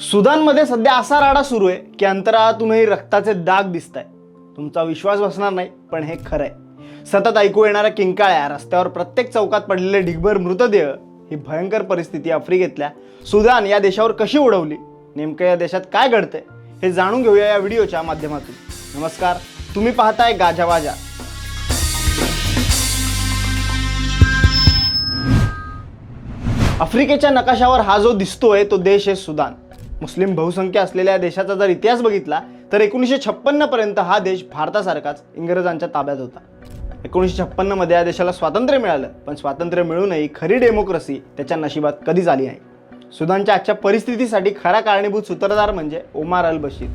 सुदानमध्ये सध्या असा राडा सुरू आहे की अंतराळातूनही रक्ताचे दाग दिसत आहे तुमचा विश्वास बसणार नाही पण हे खरं आहे सतत ऐकू येणाऱ्या किंकाळ्या रस्त्यावर प्रत्येक चौकात पडलेले ढिगभर मृतदेह ही भयंकर परिस्थिती आफ्रिकेतल्या सुदान या देशावर कशी उडवली? नेमकं या देशात काय घडतंय? हे जाणून घेऊया या व्हिडिओच्या माध्यमातून. नमस्कार तुम्ही पाहताय गाजावाजा आफ्रिकेच्या नकाशावर हा जो दिसतोय तो देश आहे सुदान. मुस्लिम बहुसंख्या असलेल्या या देशाचा जर इतिहास बघितला तर एकोणीसशे छप्पन्नपर्यंत हा देश भारतासारखाच इंग्रजांच्या ताब्यात होता. एकोणीसशे छप्पन्नमध्ये या देशाला स्वातंत्र्य मिळालं पण स्वातंत्र्य मिळूनही खरी डेमोक्रेसी त्याच्या नशिबात कधीच आली नाही. सुदानच्या आजच्या परिस्थितीसाठी खरा कारणीभूत सूत्रधार म्हणजे ओमार अल बशीर.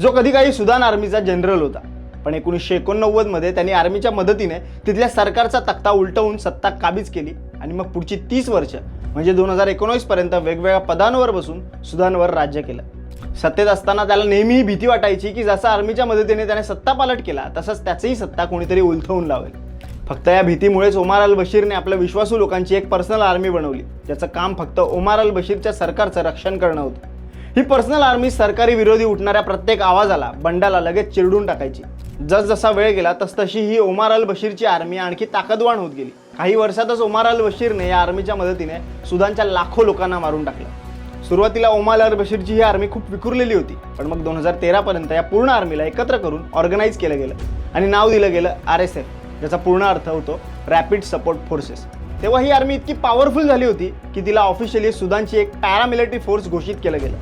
जो कधी काही सुदान आर्मीचा जनरल होता पण एकोणीसशे एकोणनव्वदमध्ये त्यांनी आर्मीच्या मदतीने तिथल्या सरकारचा तक्ता उलटवून सत्ता काबीज केली. आणि मग पुढची तीस वर्ष म्हणजे दोन हजार एकोणीसपर्यंत वेगवेगळ्या पदांवर बसून सुदानवर राज्य केलं. सत्तेत असताना त्याला नेहमीही भीती वाटायची की जसं आर्मीच्या मदतीने त्याने सत्ता पालट केला तसंच त्याचीही सत्ता कोणीतरी उलथवून लावेल. फक्त या भीतीमुळेच ओमार अल बशीरने आपल्या विश्वासू लोकांची एक पर्सनल आर्मी बनवली ज्याचं काम फक्त ओमार अल बशीरच्या सरकारचं रक्षण करणं होतं. ही पर्सनल आर्मी सरकारी विरोधी उठणाऱ्या प्रत्येक आवाजाला बंडाला लगेच चिरडून टाकायची. जसजसा वेळ गेला तसतशी ही ओमार अल बशीरची आर्मी आणखी ताकदवान होत गेली. काही वर्षातच ओमार अल बशीरने या आर्मीच्या मदतीने सुदानच्या लाखो लोकांना मारून टाकलं. सुरुवातीला ओमार अल बशीरची ही आर्मी खूप विखुरलेली होती पण मग दोन हजार तेरापर्यंत या पूर्ण आर्मीला एकत्र करून ऑर्गनाईज केलं गेलं आणि नाव दिलं गेलं आर एस एफ ज्याचा पूर्ण अर्थ होतो रॅपिड सपोर्ट फोर्सेस. तेव्हा ही आर्मी इतकी पॉवरफुल झाली होती की तिला ऑफिशियली सुदानची एक पॅरामिलिटरी फोर्स घोषित केलं गेलं.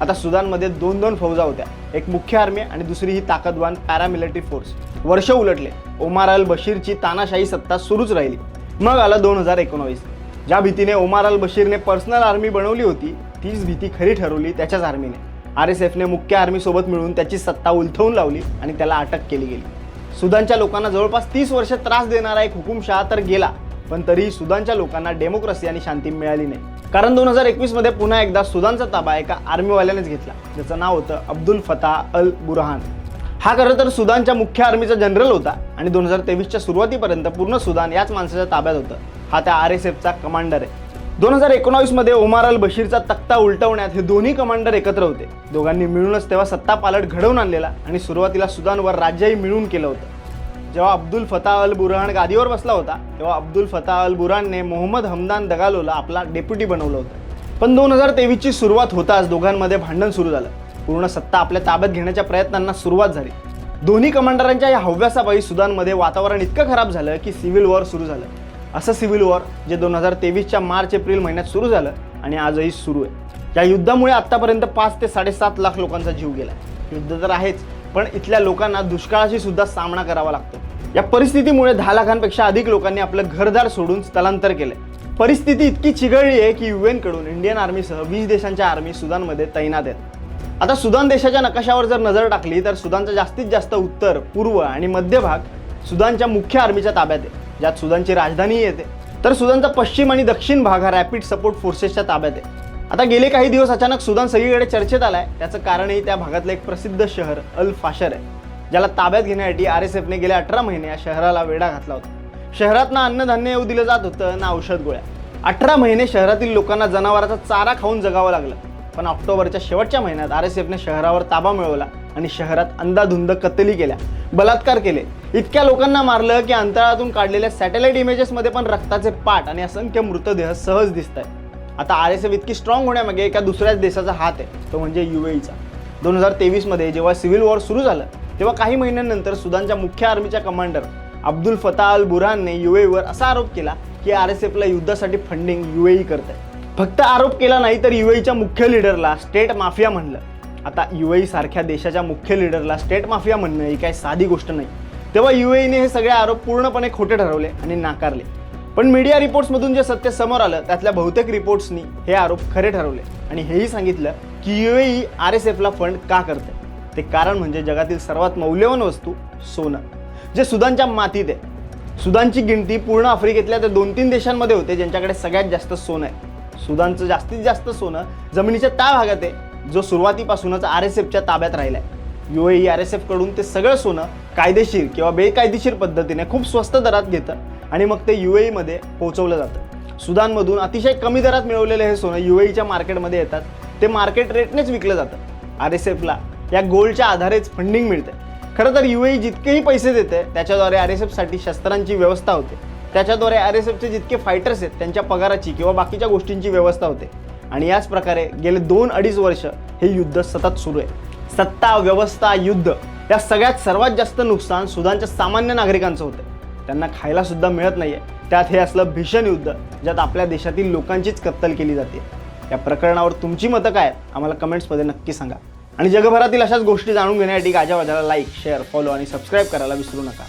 आता सुदानमध्ये दोन दोन फौजा होत्या. एक मुख्य आर्मी आणि दुसरी ही ताकदवान पॅरामिलिटरी फोर्स वर्ष उलटले ओमार अल बशीरची तानाशाही सत्ता सुरूच राहिली. मग आलं दोन हजार एकोणावीस. ज्या भीतीने ओमार अल बशीरने पर्सनल आर्मी बनवली होती तीच भीती खरी ठरवली त्याच्याच आर्मीने आर एस एफने मुख्य आर्मीसोबत मिळून त्याची सत्ता उलथवून लावली आणि त्याला अटक केली गेली. सुदानच्या लोकांना जवळपास तीस वर्ष त्रास देणारा एक हुकुमशहा तर गेला. पण तरीही सुदानच्या लोकांना डेमोक्रेसी आणि शांती मिळाली नाही. कारण दोन हजार एकवीसमध्ये पुन्हा एकदा सुदानचा ताबा एका आर्मीवाल्यानेच घेतला ज्याचं नाव होतं अब्दुल फताह अल बुरहान. हा खरं तर सुदानच्या मुख्य आर्मीचा जनरल होता आणि दोन हजार तेवीसच्या सुरुवातीपर्यंत पूर्ण सुदान याच माणसाच्या ताब्यात होतं. हा त्या आर एस एफचा कमांडर आहे. दोन हजार एकोणावीसमध्ये ओमार अल बशीरचा तक्ता उलटवण्यात हे दोन्ही कमांडर एकत्र होते. दोघांनी मिळूनच तेव्हा सत्ता पालट घडवून आणलेला आणि सुरुवातीला सुदानवर राज्यही मिळून केलं होतं. जेव्हा अब्दुल फताह अल बुरहान गादीवर बसला होता तेव्हा अब्दुल फताह अल बुरहानने मोहम्मद हमदान दगालोला आपला डेप्युटी बनवलं होतं. पण दोन हजार तेवीसची सुरुवात होताच दोघांमध्ये भांडण सुरू झालं. पूर्ण सत्ता आपल्या ताब्यात घेण्याच्या प्रयत्नांना सुरुवात झाली. दोन्ही कमांडरांच्या या हव्यासापायी सुदानमध्ये वातावरण इतकं खराब झालं की सिव्हिल वॉर सुरू झालं. असं सिव्हिल वॉर जे दोन हजार तेवीसच्या मार्च एप्रिल महिन्यात सुरू झालं आणि आजही सुरू आहे. या युद्धामुळे आतापर्यंत पाच ते साडेसात लाख लोकांचा जीव गेला. युद्ध तर आहेच. पण इथल्या लोकांना दुष्काळाशी सुद्धा सामना करावा लागतो. या परिस्थितीमुळे दहा लाखांपेक्षा अधिक लोकांनी आपलं घरदार सोडून स्थलांतर केले परिस्थिती इतकी चिघळली आहे की यू कडून इंडियन आर्मीसह वीस देशांच्या आर्मी सुदानमध्ये तैनात आहेत. आता सुदान देशाच्या नकाशावर जर नजर टाकली तर सुदानचा जास्तीत जास्त उत्तर पूर्व आणि मध्य भाग सुदानच्या मुख्य आर्मीच्या ताब्यात आहे ज्यात सुदानची राजधानीही येते. तर सुदानचा पश्चिम आणि दक्षिण भाग हा रॅपिड सपोर्ट फोर्सेसच्या ताब्यात आहे. आता गेले काही दिवस अचानक सुदान सगळीकडे चर्चेत आलाय. त्याचं कारणही त्या भागातलं एक प्रसिद्ध शहर अल फाशर आहे ज्याला ताब्यात घेण्यासाठी आर एस एफने गेल्या अठरा महिने या शहराला वेढा घातला होता. शहरात ना अन्नधान्य येऊ दिलं जात होतं ना औषध गोळ्या. अठरा महिने शहरातील लोकांना जनावराचा चारा खाऊन जगावं लागलं. पण ऑक्टोबरच्या शेवटच्या महिन्यात आर एस एफने शहरावर ताबा मिळवला आणि शहरात अंदाधुंद कत्तली केल्या बलात्कार केले. इतक्या लोकांना मारलं की अंतराळातून काढलेल्या सॅटेलाइट इमेजेसमध्ये पण रक्ताचे पाठ आणि असंख्य मृतदेह सहज दिसत आहेत आता आर एस एफ इतकी स्ट्रॉंग होण्यामागे एका दुसऱ्याच देशाचा हात आहे तो म्हणजे यू एचा दोन हजार तेवीसमध्ये जेव्हा सिव्हिल वॉर सुरू झालं तेव्हा काही महिन्यांनंतर सुदानच्या मुख्य आर्मीच्या कमांडर अब्दुल फताह अल बुरहानने युएईवर असा आरोप केला की आर एस एफला युद्धासाठी फंडिंग युएई आहे फक्त आरोप केला नाही तर युएईच्या मुख्य लिडरला स्टेट माफिया म्हणलं. आता युएई सारख्या देशाच्या मुख्य लिडरला स्टेट माफिया म्हणणं ही काही साधी गोष्ट नाही. तेव्हा युएईने हे सगळे आरोप पूर्णपणे खोटे ठरवले आणि नाकारले. पण मीडिया रिपोर्ट्समधून जे सत्य समोर आलं त्यातल्या बहुतेक रिपोर्ट्सनी हे आरोप खरे ठरवले. आणि हेही सांगितलं की युएई आर एस एफला फंड का करते ते कारण म्हणजे जगातील सर्वात मौल्यवान वस्तू सोनं जे सुदानच्या मातीत आहे. सुदानची गिनती पूर्ण आफ्रिकेतल्या त्या दोन तीन देशांमध्ये होते ज्यांच्याकडे सगळ्यात जास्त सोनं आहे. सुदानचं जास्तीत जास्त सोनं जमिनीच्या त्या भागात आहे जो सुरुवातीपासूनच आर एस एफच्या ताब्यात राहिला आहे यू ए आर एस एफकडून ते सगळं सोनं कायदेशीर किंवा बेकायदेशीर पद्धतीने खूप स्वस्त दरात घेतं. आणि मग ते यू मध्ये पोहोचवलं जातं. सुदानमधून अतिशय कमी दरात मिळवलेलं हे सोनं यू एच्या मार्केटमध्ये येतात. ते मार्केट रेटनेच विकलं जातं. आर एस एफला या गोल्डच्या आधारेच फंडिंग मिळते खरं तर यू ए जितकेही पैसे देते त्याच्याद्वारे आर एस एफसाठी शस्त्रांची व्यवस्था होते. त्याच्याद्वारे आर एस एफचे जितके फायटर्स आहेत त्यांच्या पगाराची किंवा बाकीच्या गोष्टींची व्यवस्था होते. आणि याच प्रकारे गेले दोन अडीच वर्ष हे युद्ध सतत सुरू आहे. सत्ता व्यवस्था युद्ध या सगळ्यात सर्वात जास्त नुकसान सुदानच्या सामान्य नागरिकांचं होतं त्यांना खायला सुद्धा मिळत आहे त्यात हे असलं भीषण युद्ध ज्यात आपल्या देशातील लोकांचीच कत्तल केली जाते. या प्रकरणावर तुमची मतं काय आम्हाला कमेंट्समध्ये नक्की सांगा. आणि जगभरातील अशाच गोष्टी जाणून घेण्यासाठी गाजावाजाला लाईक शेअर फॉलो आणि सबस्क्राईब करायला विसरू नका.